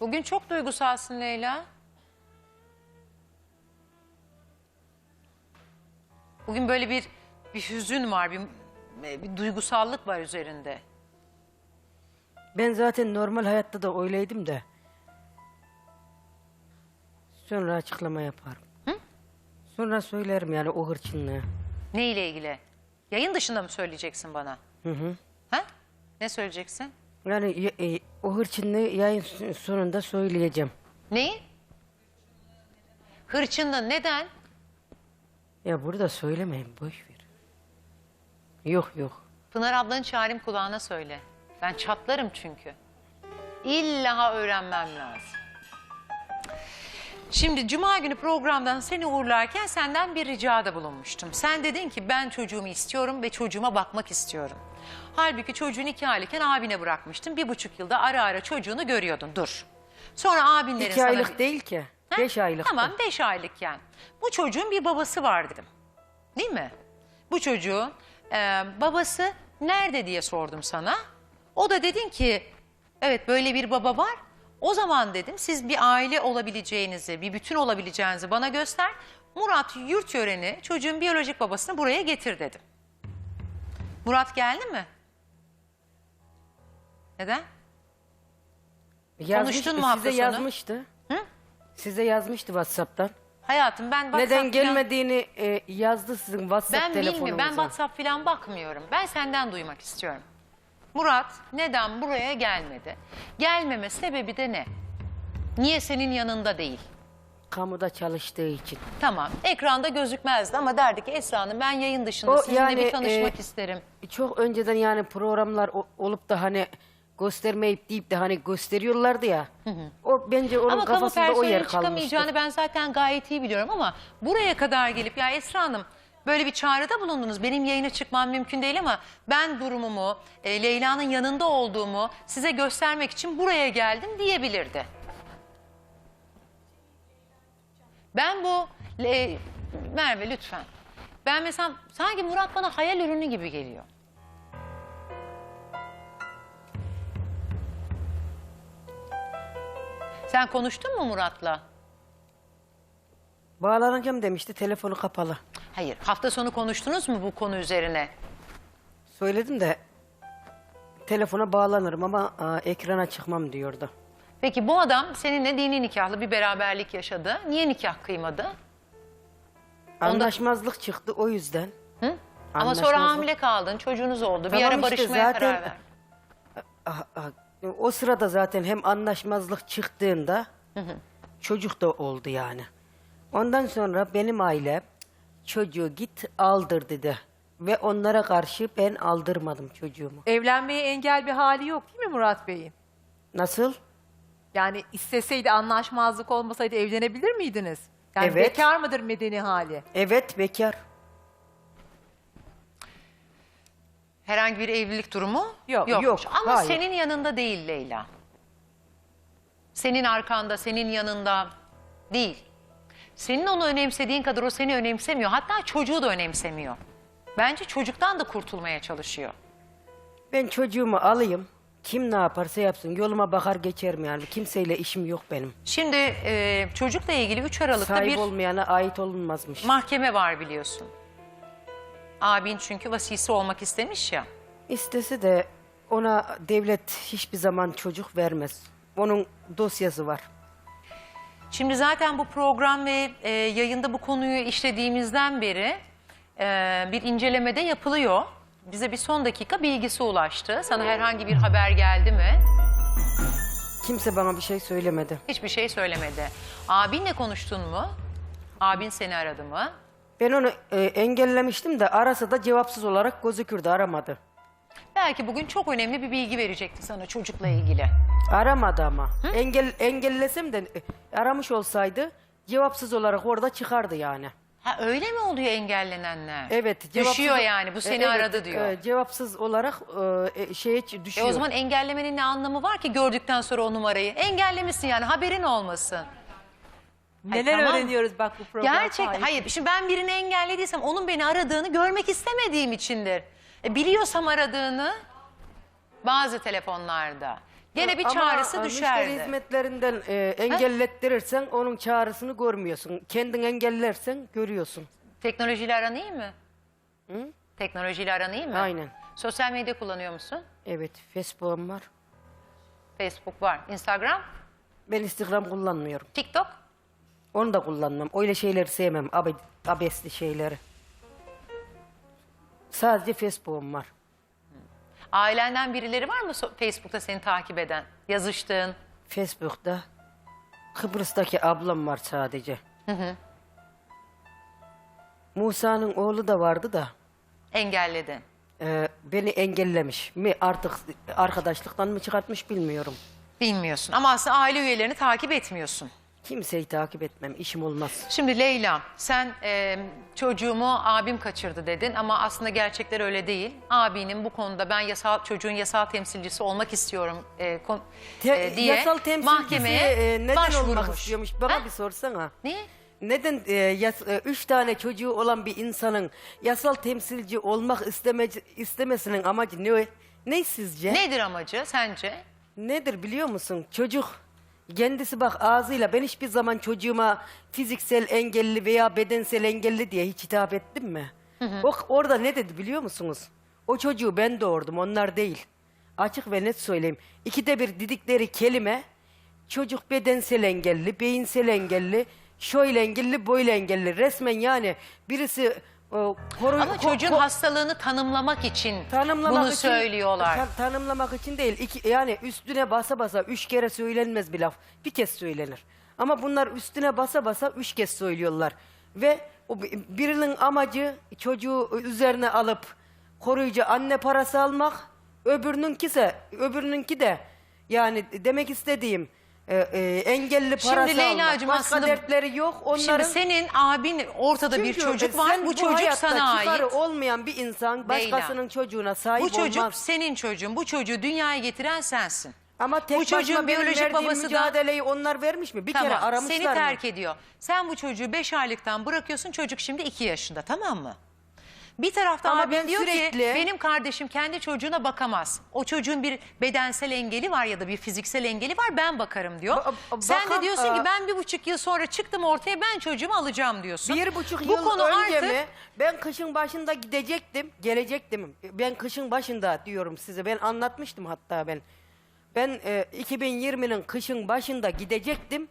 Bugün çok duygusalsın Leyla. Bugün böyle bir bir hüzün var, bir, bir duygusallık var üzerinde. Ben zaten normal hayatta da öyleydim de. Sonra açıklama yaparım. Sonra söylerim yani o hırçınlığı. Ne ile ilgili? Yayın dışında mı söyleyeceksin bana? Hı hı. Ha? Ne söyleyeceksin? Yani y- e, o hırçınlığı yayın sonunda söyleyeceğim. Neyi? Hırçınlığı neden? Ya burada söylemeyin boş ver. Yok yok. Pınar ablanın çağırayım kulağına söyle. Ben çatlarım çünkü. İlla öğrenmem lazım. Şimdi cuma günü programdan seni uğurlarken senden bir ricada bulunmuştum. Sen dedin ki ben çocuğumu istiyorum ve çocuğuma bakmak istiyorum. Halbuki çocuğun iki aylıkken abine bırakmıştın. Bir buçuk yılda ara ara çocuğunu görüyordun. Dur. Sonra abinlerin İki sana... aylık değil ki. Ha? Beş aylık. Tamam beş aylıkken. Bu çocuğun bir babası var dedim. Değil mi? Bu çocuğun e, babası nerede diye sordum sana. O da dedin ki evet böyle bir baba var. O zaman dedim siz bir aile olabileceğinizi, bir bütün olabileceğinizi bana göster. Murat yurt yöreni çocuğun biyolojik babasını buraya getir dedim. Murat geldi mi? Neden? Yazmış, Konuştun mu hafta size sonu? yazmıştı. Hı? Size yazmıştı WhatsApp'tan. Hayatım ben WhatsApp Neden falan- gelmediğini e, yazdı sizin WhatsApp Ben telefonunuza. bilmiyorum. Ben WhatsApp falan bakmıyorum. Ben senden duymak istiyorum. Murat neden buraya gelmedi? Gelmeme sebebi de ne? Niye senin yanında değil? Kamuda çalıştığı için. Tamam ekranda gözükmezdi ama derdi ki Esra Hanım ben yayın dışında O sizinle yani, bir tanışmak e, isterim. Çok önceden yani programlar o- olup da hani göstermeyip deyip de hani gösteriyorlardı ya. O bence onun Ama kamu kafasında o yer personeli kalmıştı. çıkamayacağını ben zaten gayet iyi biliyorum ama buraya kadar gelip ya Esra Hanım böyle bir çağrıda bulundunuz. Benim yayına çıkmam mümkün değil ama ben durumumu, e, Leyla'nın yanında olduğumu size göstermek için buraya geldim diyebilirdi. Ben bu Le- Merve lütfen. Ben mesela sanki Murat bana hayal ürünü gibi geliyor. Sen konuştun mu Murat'la? Bağlanacağım demişti telefonu kapalı. Hayır. Hafta sonu konuştunuz mu bu konu üzerine? Söyledim de telefona bağlanırım ama aa, ekrana çıkmam diyordu. Peki bu adam seninle dini nikahlı bir beraberlik yaşadı. Niye nikah kıymadı? Anlaşmazlık çıktı o yüzden. Hı? Ama sonra Anlaşmazlık. hamile kaldın, çocuğunuz oldu. bir Tamam ara işte barışmaya zaten- karar ver. Ah, ah, O sırada zaten hem anlaşmazlık çıktığında çocuk da oldu yani. Ondan sonra benim ailem çocuğu git aldır dedi. Ve onlara karşı ben aldırmadım çocuğumu. Evlenmeye engel bir hali yok değil mi Murat Bey'in? Nasıl? Yani isteseydi anlaşmazlık olmasaydı evlenebilir miydiniz? Yani Evet. bekar mıdır medeni hali? Evet bekar. Herhangi bir evlilik durumu Yok, yok, Ama hayır. senin yanında değil Leyla. Senin arkanda, senin yanında değil. Senin onu önemsediğin kadar o seni önemsemiyor. Hatta çocuğu da önemsemiyor. Bence çocuktan da kurtulmaya çalışıyor. Ben çocuğumu alayım. Kim ne yaparsa yapsın. Yoluma bakar geçerim yani. Kimseyle işim yok benim. Şimdi e, çocukla ilgili 3 Aralık'ta Sahip bir olmayana ait olunmazmış. mahkeme var biliyorsun. Abin çünkü vasisi olmak istemiş ya. İstese de ona devlet hiçbir zaman çocuk vermez. Onun dosyası var. Şimdi zaten bu program ve e, yayında bu konuyu işlediğimizden beri e, bir incelemede yapılıyor. Bize bir son dakika bilgisi ulaştı. Sana herhangi bir haber geldi mi? Kimse bana bir şey söylemedi. Hiçbir şey söylemedi. Abinle konuştun mu? Abin seni aradı mı? Ben onu e, engellemiştim de arasa da cevapsız olarak gözükürdü aramadı. Belki bugün çok önemli bir bilgi verecekti sana çocukla ilgili. Aramadı ama. Engel engellesem de e, aramış olsaydı cevapsız olarak orada çıkardı yani. Ha öyle mi oluyor engellenenler? Evet. Düşüyor cevapsız- yani bu E, seni evet, aradı diyor. e, cevapsız olarak e, e, şeye ç- E düşüyor. o zaman engellemenin ne anlamı var ki gördükten sonra o numarayı? Engellemişsin yani haberin olmasın. Neler tamam. öğreniyoruz bak bu program Gerçekten. sayesinde. Hayır şimdi ben birini engellediysem onun beni aradığını görmek istemediğim içindir. E, biliyorsam aradığını bazı telefonlarda Gene bir Ama, çağrısı e, düşerdi. Müşteri hizmetlerinden e, engellettirirsen onun çağrısını görmüyorsun. Kendin engellersen görüyorsun. Teknolojiyle aran iyi mi? Teknolojiyle aran iyi mi? Aynen. Sosyal medya kullanıyor musun? Evet Facebook'um var. Facebook var. Instagram? Ben Instagram kullanmıyorum. TikTok? Onu da kullanmam. Öyle şeyleri sevmem. Abe, abesli şeyleri. Sadece Facebook'um var. Ailenden birileri var mı so- Facebook'ta seni takip eden? Yazıştığın? Facebook'ta Kıbrıs'taki ablam var sadece. Musa'nın oğlu da vardı da Engelledin. e, beni engellemiş mi artık arkadaşlıktan mı çıkartmış bilmiyorum. Bilmiyorsun ama aslında aile üyelerini takip etmiyorsun. Kimseyi takip etmem işim olmaz. Şimdi Leyla sen e, çocuğumu abim kaçırdı dedin ama aslında gerçekler öyle değil. Abinin bu konuda ben yasal çocuğun yasal temsilcisi olmak istiyorum e, kon- Te- e, diye yasal temsilcisi mahkemeye e, neden olmak başvurmuş. istiyormuş? Bana Ha? bir sorsana. Ne? Neden e, yas- e, üç tane çocuğu olan bir insanın yasal temsilci olmak isteme- istemesinin amacı ne? Ne sizce? Nedir amacı sence? Nedir biliyor musun? Çocuk kendisi bak ağzıyla ben hiçbir zaman çocuğuma fiziksel engelli veya bedensel engelli diye hiç hitap ettim mi? O, orada ne dedi biliyor musunuz? O çocuğu ben doğurdum onlar değil. Açık ve net söyleyeyim. İkide bir dedikleri kelime çocuk bedensel engelli, beyinsel engelli, şöyle engelli, böyle engelli. Resmen yani birisi o, koru, Ama çocuğun ko- hastalığı tanımlamak için tanımlamak bunu için, söylüyorlar. ta- tanımlamak için değil. İki, yani üstüne basa basa üç kere söylenmez bir laf. Bir kez söylenir. Ama bunlar üstüne basa basa üç kez söylüyorlar. Ve o bi- birinin amacı çocuğu üzerine alıp koruyucu anne parası almak. Öbürününki ise öbürününki de yani demek istediğim e, e, engelli parası Leyla'cığım almak. Başka aslında- dertleri yok onların. Şimdi senin abin ortada bir Çünkü çocuk var. sen Bu çocuk hayatta sana ait. olmayan bir insan başkasının çocuğuna sahip Bu çocuk olmaz. senin çocuğun. Bu çocuğu dünyaya getiren sensin. Ama tek Bu çocuğun biyolojik babası da- mücadeleyi onlar vermiş mi? Bir kere aramışlar seni mı? terk ediyor. Sen bu çocuğu 5 aylıktan bırakıyorsun. Çocuk şimdi 2 yaşında tamam mı? Bir tarafta Ama ben diyor ki sürekli- benim kardeşim kendi çocuğuna bakamaz. O çocuğun bir bedensel engeli var ya da bir fiziksel engeli var ben bakarım diyor. Ba- ba- Sen bakam- de diyorsun ki Aa. ben bir buçuk yıl sonra çıktım ortaya ben çocuğumu alacağım diyorsun. Bir buçuk Bu yıl konu önce artık mi? Ben kışın başında gidecektim, gelecektim. Ben kışın başında diyorum size. Ben anlatmıştım hatta ben. Ben e, 2020'nin kışın başında gidecektim.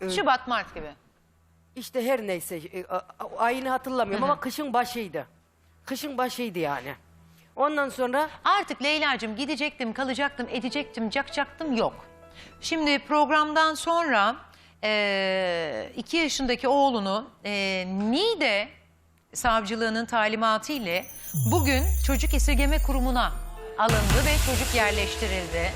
E, e, Şubat Mart gibi. İşte her neyse e, a- a- ayını hatırlamıyorum ama kışın başıydı. Kışın başıydı yani. Ondan sonra Artık Leyla'cığım gidecektim, kalacaktım, edecektim, cakacaktım yok. Şimdi programdan sonra eee, iki yaşındaki oğlunu eee Niğde savcılığının talimatı ile bugün çocuk esirgeme kurumuna alındı ve çocuk yerleştirildi.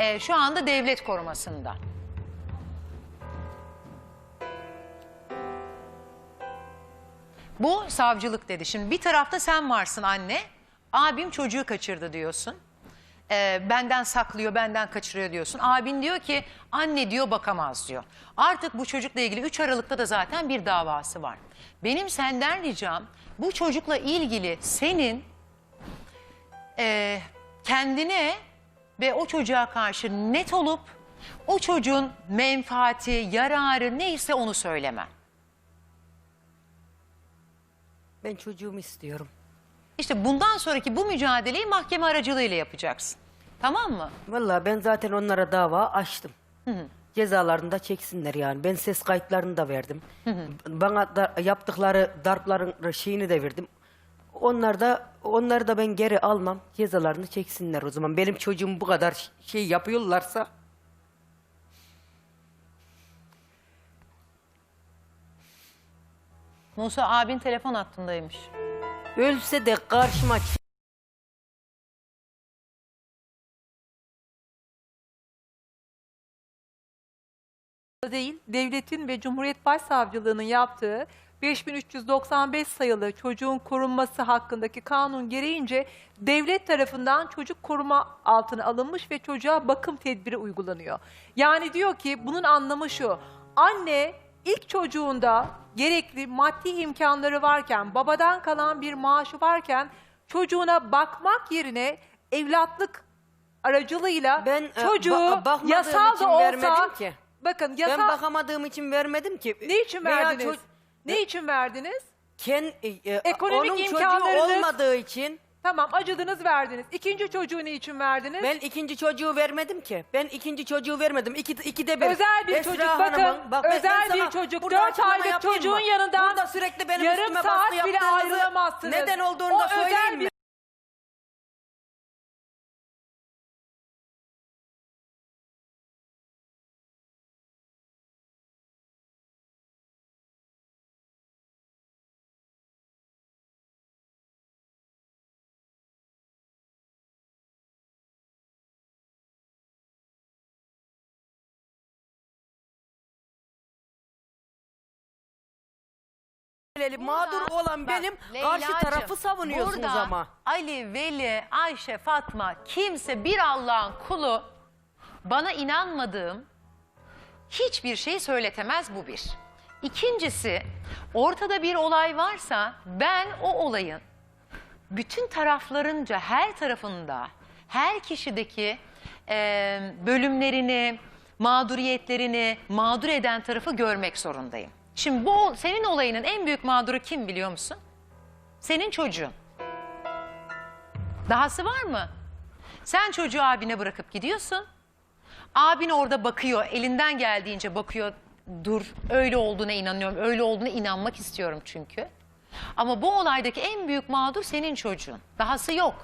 Eee, şu anda devlet korumasında. Bu savcılık dedi. Şimdi bir tarafta sen varsın anne. Abim çocuğu kaçırdı diyorsun. Ee, benden saklıyor, benden kaçırıyor diyorsun. Abin diyor ki anne diyor bakamaz diyor. Artık bu çocukla ilgili 3 Aralık'ta da zaten bir davası var. Benim senden ricam bu çocukla ilgili senin e, kendine ve o çocuğa karşı net olup o çocuğun menfaati, yararı neyse onu söylemen. Ben çocuğumu istiyorum. İşte bundan sonraki bu mücadeleyi mahkeme aracılığıyla yapacaksın. Tamam mı? Vallahi ben zaten onlara dava açtım. Cezalarını da çeksinler yani. Ben ses kayıtlarını da verdim. Bana da yaptıkları darpların şeyini de verdim. Onlar da onları da ben geri almam. Cezalarını çeksinler o zaman. Benim çocuğum bu kadar şey yapıyorlarsa Musa abin telefon hattındaymış. ölse de karşıma değil, devletin ve Cumhuriyet Başsavcılığının yaptığı 5395 sayılı çocuğun korunması hakkındaki kanun gereğince devlet tarafından çocuk koruma altına alınmış ve çocuğa bakım tedbiri uygulanıyor. Yani diyor ki bunun anlamı şu. Anne ilk çocuğunda gerekli maddi imkanları varken, babadan kalan bir maaşı varken çocuğuna bakmak yerine evlatlık aracılığıyla Ben, e, çocuğu ba- bakmadığım yasal için da olsa vermedim ki. bakın yasal Ben bakamadığım için vermedim ki. ne için Veya verdiniz? ço- ne için verdiniz? Ken, e, e, Ekonomik onun imkanlarınız- çocuğu olmadığı için Tamam acıdınız verdiniz. İkinci çocuğu ne için verdiniz? ben ikinci çocuğu vermedim ki. Ben ikinci çocuğu vermedim. İki, ikide bir. Özel bir Esra çocuk Hanım'ın- bakın ben- özel ben bir sana çocuk burada 4 açıklama aylık yapayım çocuğun mı? yanından Burada sürekli benim yarım üstüme saat bile yaptığınızı ayrılamazsınız. Neden olduğunu o da söyleyeyim mi? Bir Mağdur olan benim Bak, karşı Leyla'cığım, tarafı savunuyorsunuz burada ama. Ali, Veli, Ayşe, Fatma kimse bir Allah'ın kulu bana inanmadığım hiçbir şey söyletemez bu bir. İkincisi ortada bir olay varsa ben o olayın bütün taraflarınca her tarafında her kişideki e, bölümlerini, mağduriyetlerini mağdur eden tarafı görmek zorundayım. Şimdi bu senin olayının en büyük mağduru kim biliyor musun? Senin çocuğun. Dahası var mı? Sen çocuğu abine bırakıp gidiyorsun. Abin orada bakıyor, elinden geldiğince bakıyor. Dur, öyle olduğuna inanıyorum, öyle olduğuna inanmak istiyorum çünkü. Ama bu olaydaki en büyük mağdur senin çocuğun. Dahası yok.